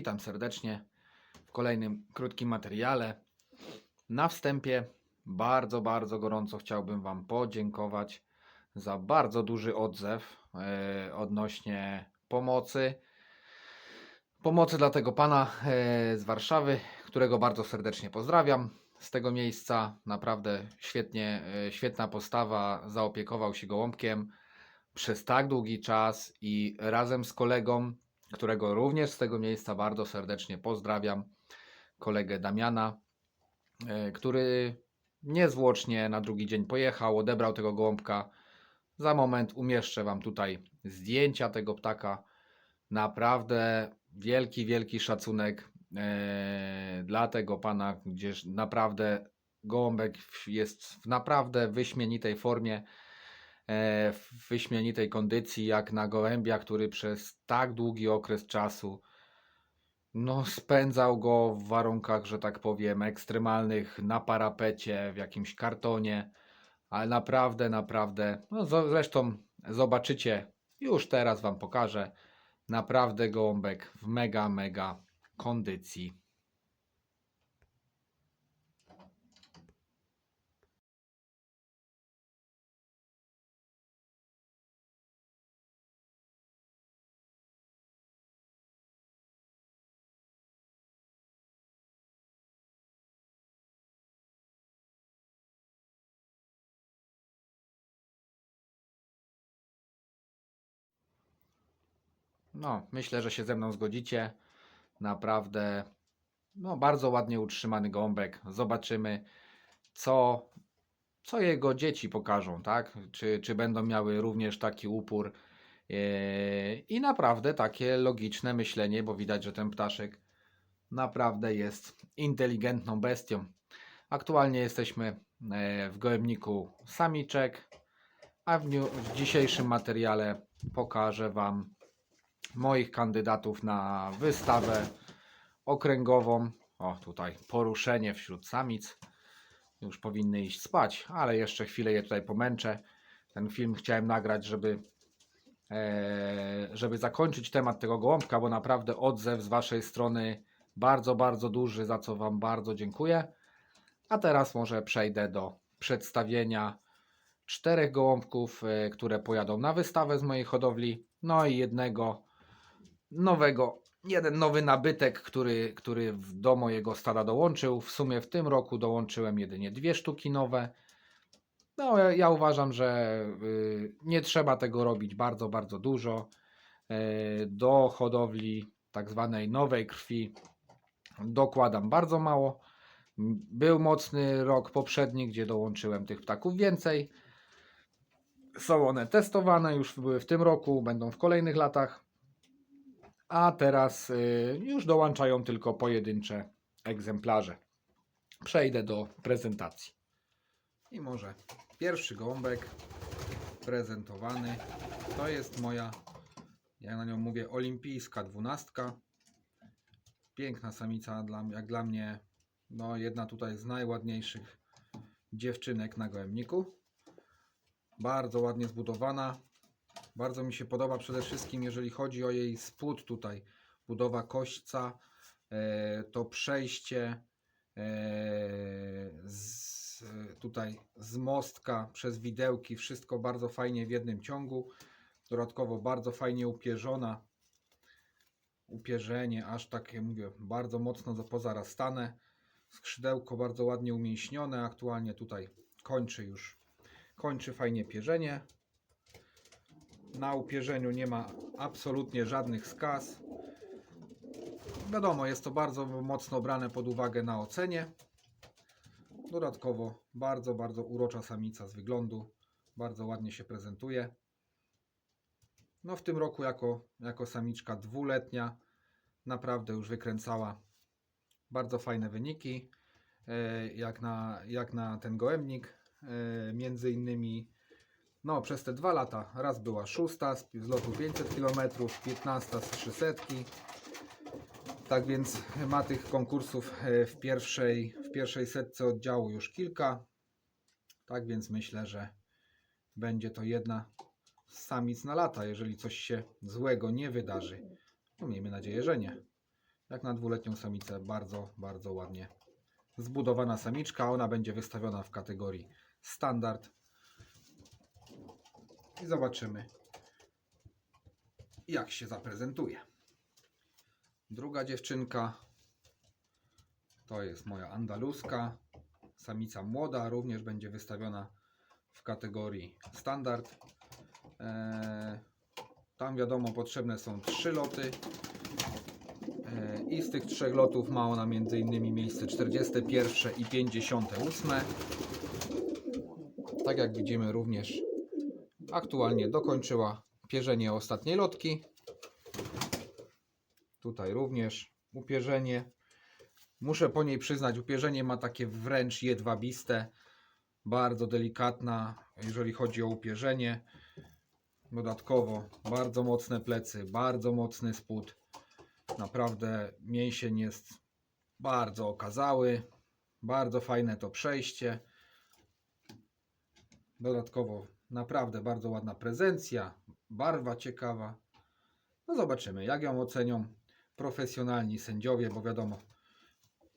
Witam serdecznie w kolejnym krótkim materiale. Na wstępie bardzo, bardzo gorąco chciałbym Wam podziękować za bardzo duży odzew e, odnośnie pomocy. Pomocy dla tego pana e, z Warszawy, którego bardzo serdecznie pozdrawiam. Z tego miejsca naprawdę świetnie, e, świetna postawa, zaopiekował się gołąbkiem przez tak długi czas i razem z kolegą, którego również z tego miejsca bardzo serdecznie pozdrawiam, kolegę Damiana, e, który niezwłocznie na drugi dzień pojechał, odebrał tego gołąbka. Za moment umieszczę Wam tutaj zdjęcia tego ptaka. Naprawdę wielki, wielki szacunek e, dla tego pana, gdzież naprawdę gołąbek jest w naprawdę wyśmienitej formie w wyśmienitej kondycji, jak na gołębia, który przez tak długi okres czasu no, spędzał go w warunkach, że tak powiem, ekstremalnych, na parapecie, w jakimś kartonie, ale naprawdę, naprawdę, no zresztą zobaczycie, już teraz Wam pokażę, naprawdę gołąbek w mega, mega kondycji. No, myślę, że się ze mną zgodzicie. Naprawdę, no, bardzo ładnie utrzymany gąbek. Zobaczymy, co, co jego dzieci pokażą, tak? Czy, czy będą miały również taki upór Eee, i naprawdę takie logiczne myślenie, bo widać, że ten ptaszek naprawdę jest inteligentną bestią. Aktualnie jesteśmy e, w gołębniku samiczek, a w, w dzisiejszym materiale pokażę Wam moich kandydatów na wystawę okręgową. O, tutaj poruszenie wśród samic. Już powinny iść spać, ale jeszcze chwilę je tutaj pomęczę. Ten film chciałem nagrać, żeby, e, żeby zakończyć temat tego gołąbka, bo naprawdę odzew z Waszej strony bardzo, bardzo duży, za co Wam bardzo dziękuję. A teraz może przejdę do przedstawienia czterech gołąbków, e, które pojadą na wystawę z mojej hodowli, no i jednego nowego, jeden nowy nabytek, który, który do mojego stada dołączył. W sumie w tym roku dołączyłem jedynie dwie sztuki nowe. No, ja, ja uważam, że y, nie trzeba tego robić bardzo, bardzo dużo. Y, do hodowli tak zwanej nowej krwi dokładam bardzo mało. Był mocny rok poprzedni, gdzie dołączyłem tych ptaków więcej. Są one testowane, już były w tym roku, będą w kolejnych latach a teraz y, już dołączają tylko pojedyncze egzemplarze. Przejdę do prezentacji. I może pierwszy gołąbek prezentowany to jest moja, ja na nią mówię, olimpijska dwunastka. Piękna samica, dla, jak dla mnie, no jedna tutaj z najładniejszych dziewczynek na gołębniku. Bardzo ładnie zbudowana, bardzo mi się podoba przede wszystkim, jeżeli chodzi o jej spód tutaj. Budowa kośćca, e, to przejście e, z, tutaj z mostka przez widełki, wszystko bardzo fajnie w jednym ciągu. Dodatkowo bardzo fajnie upierzona. Upierzenie, aż takie mówię, bardzo mocno do pozarastane. Skrzydełko bardzo ładnie umięśnione. Aktualnie tutaj kończy już, kończy fajnie pierzenie. Na upierzeniu nie ma absolutnie żadnych skaz. Wiadomo, jest to bardzo mocno brane pod uwagę na ocenie. Dodatkowo bardzo, bardzo urocza samica z wyglądu. Bardzo ładnie się prezentuje. No w tym roku jako, jako samiczka dwuletnia naprawdę już wykręcała bardzo fajne wyniki. e, Jak na, jak na ten gołębnik. e, Między innymi no, przez te dwa lata raz była szósta z lotu 500 km, 15 z 300. Tak więc ma tych konkursów e, w pierwszej, w pierwszej setce oddziału już kilka. Tak więc myślę, że będzie to jedna z samic na lata, jeżeli coś się złego nie wydarzy. No miejmy nadzieję, że nie. Jak na dwuletnią samicę, bardzo, bardzo ładnie zbudowana samiczka. Ona będzie wystawiona w kategorii standard. I zobaczymy, jak się zaprezentuje. Druga dziewczynka to jest moja andaluska. Samica młoda, również będzie wystawiona w kategorii standard. Eee, tam wiadomo, potrzebne są trzy loty. E, I z tych trzech lotów ma ona innymi miejsce 41 i 58. Tak jak widzimy również aktualnie dokończyła pierzenie ostatniej lotki. Tutaj również upierzenie. Muszę po niej przyznać, upierzenie ma takie wręcz jedwabiste, bardzo delikatna, jeżeli chodzi o upierzenie. Dodatkowo bardzo mocne plecy, bardzo mocny spód. Naprawdę mięsień jest bardzo okazały. Bardzo fajne to przejście. Dodatkowo naprawdę bardzo ładna prezencja, barwa ciekawa. No zobaczymy, jak ją ocenią profesjonalni sędziowie, bo wiadomo,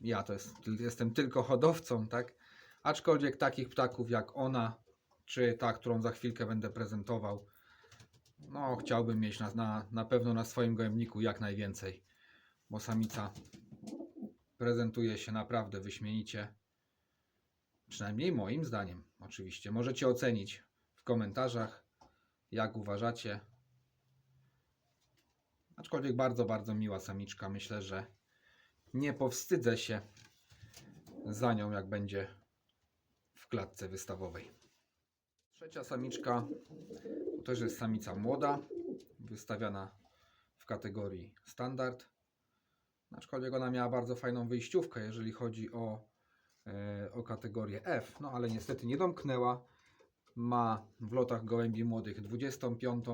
ja to jest, jestem tylko hodowcą, tak? Aczkolwiek takich ptaków jak ona, czy ta, którą za chwilkę będę prezentował, no chciałbym mieć na, na, na pewno na swoim gołębniku jak najwięcej, bo samica prezentuje się naprawdę wyśmienicie. Przynajmniej moim zdaniem, oczywiście. Możecie ocenić komentarzach, jak uważacie. Aczkolwiek bardzo, bardzo miła samiczka. Myślę, że nie powstydzę się za nią, jak będzie w klatce wystawowej. Trzecia samiczka to też jest samica młoda, wystawiana w kategorii standard. Aczkolwiek ona miała bardzo fajną wyjściówkę, jeżeli chodzi o, e, o kategorię F, no ale niestety nie domknęła. Ma w lotach gołębi młodych 25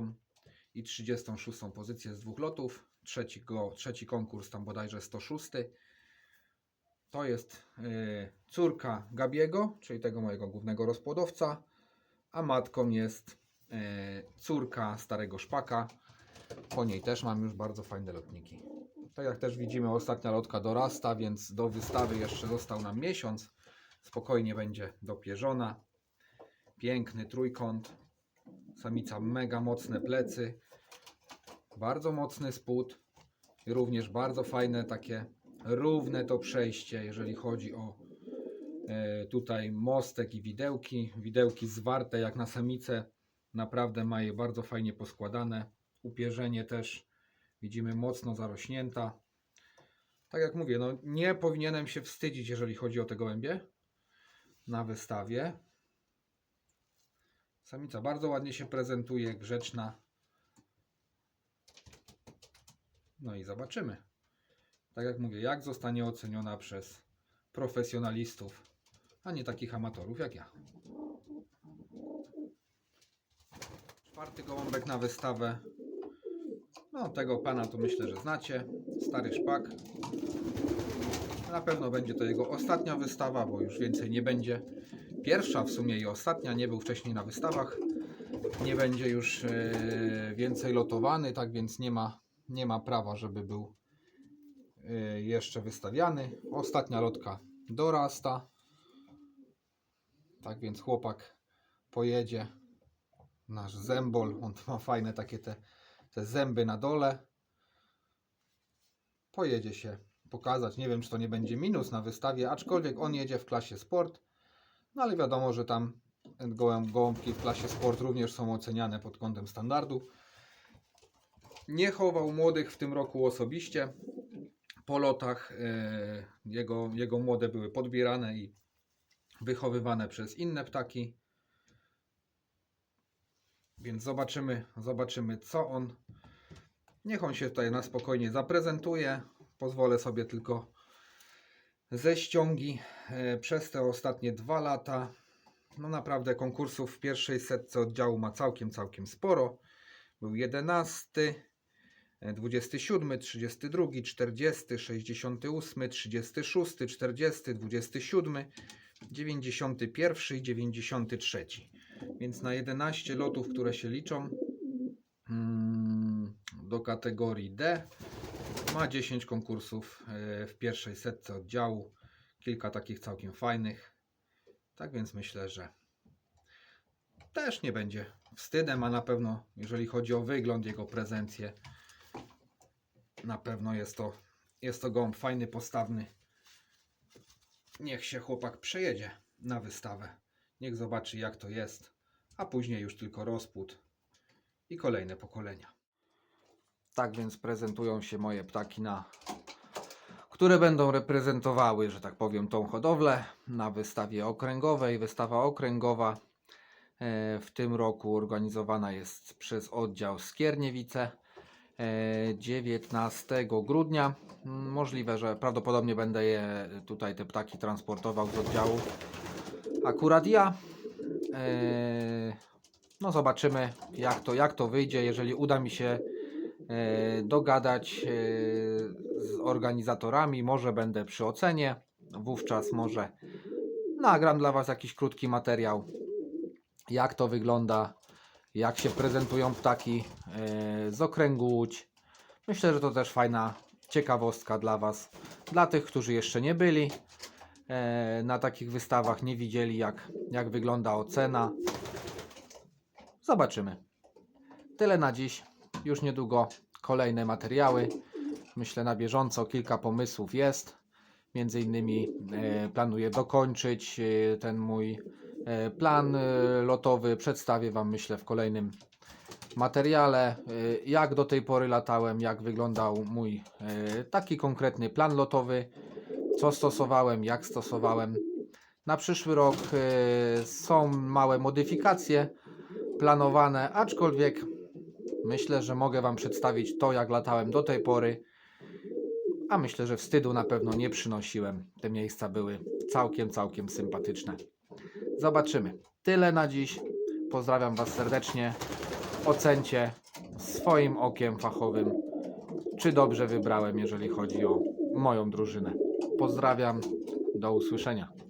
i 36 pozycję z dwóch lotów. Trzeci, go, trzeci konkurs tam bodajże 106. To jest e, córka Gabiego, czyli tego mojego głównego rozpłodowca, a matką jest e, córka starego szpaka. Po niej też mam już bardzo fajne lotniki. Tak jak też widzimy, ostatnia lotka dorasta, więc do wystawy jeszcze został nam miesiąc. Spokojnie będzie dopierzona. Piękny trójkąt. Samica mega mocne plecy. Bardzo mocny spód. I również bardzo fajne takie równe to przejście, jeżeli chodzi o e, tutaj mostek i widełki. Widełki zwarte jak na samicę. Naprawdę ma je bardzo fajnie poskładane. Upierzenie też widzimy mocno zarośnięta. Tak jak mówię, no nie powinienem się wstydzić, jeżeli chodzi o te gołębie na wystawie. Samica bardzo ładnie się prezentuje, grzeczna. No i zobaczymy. Tak jak mówię, jak zostanie oceniona przez profesjonalistów, a nie takich amatorów jak ja. Czwarty gołąbek na wystawę. No, tego pana to myślę, że znacie. Stary szpak. Na pewno będzie to jego ostatnia wystawa, bo już więcej nie będzie. Pierwsza w sumie i ostatnia, nie był wcześniej na wystawach. Nie będzie już e, więcej lotowany, tak więc nie ma, nie ma prawa, żeby był e, jeszcze wystawiany. Ostatnia lotka dorasta. Tak więc chłopak pojedzie. Nasz zębol, on ma fajne takie te, te zęby na dole. Pojedzie się pokazać. Nie wiem, czy to nie będzie minus na wystawie, aczkolwiek on jedzie w klasie sport. No ale wiadomo, że tam gołąbki w klasie sport również są oceniane pod kątem standardu. Nie chował młodych w tym roku osobiście. Po lotach e, jego, jego młode były podbierane i wychowywane przez inne ptaki. Więc zobaczymy, zobaczymy co on. Niech on się tutaj na spokojnie zaprezentuje. Pozwolę sobie tylko ze ściągi e, przez te ostatnie dwa lata. No naprawdę konkursów w pierwszej setce oddziału ma całkiem, całkiem sporo. Był 11, e, 27, 32, 40, 68, 36, 40, 27, 91 i 93. Więc na 11 lotów, które się liczą mm, do kategorii D, Ma 10 konkursów e, w pierwszej setce oddziału. Kilka takich całkiem fajnych. Tak więc myślę, że też nie będzie wstydem, a na pewno, jeżeli chodzi o wygląd, jego prezencję, na pewno jest to, jest to gołąb fajny, postawny. Niech się chłopak przejedzie na wystawę. Niech zobaczy, jak to jest, a później już tylko rozpód i kolejne pokolenia. Tak więc prezentują się moje ptaki na które będą reprezentowały, że tak powiem, tą hodowlę na wystawie okręgowej. Wystawa okręgowa e, w tym roku organizowana jest przez oddział Skierniewice e, 19 grudnia. Mm, Możliwe, że prawdopodobnie będę je tutaj te ptaki transportował z oddziału. Akurat ja. E, No zobaczymy jak to, jak to wyjdzie, jeżeli uda mi się e, dogadać e, z organizatorami, może będę przy ocenie, wówczas może nagram dla Was jakiś krótki materiał, jak to wygląda, jak się prezentują ptaki e, z okręgu Łódź. Myślę, że to też fajna ciekawostka dla Was, dla tych, którzy jeszcze nie byli e, na takich wystawach, nie widzieli jak, jak wygląda ocena. Zobaczymy. Tyle na dziś. Już niedługo kolejne materiały. Myślę na bieżąco kilka pomysłów jest. Między innymi e, planuję dokończyć e, ten mój e, plan lotowy. Przedstawię Wam myślę w kolejnym materiale, jak do tej pory latałem, jak wyglądał mój taki konkretny plan lotowy, co stosowałem, jak stosowałem. Na przyszły rok są małe modyfikacje planowane, aczkolwiek myślę, że mogę Wam przedstawić to, jak latałem do tej pory. A myślę, że wstydu na pewno nie przynosiłem. Te miejsca były całkiem, całkiem sympatyczne. Zobaczymy. Tyle na dziś. Pozdrawiam Was serdecznie. Ocencie swoim okiem fachowym, czy dobrze wybrałem, jeżeli chodzi o moją drużynę. Pozdrawiam. Do usłyszenia.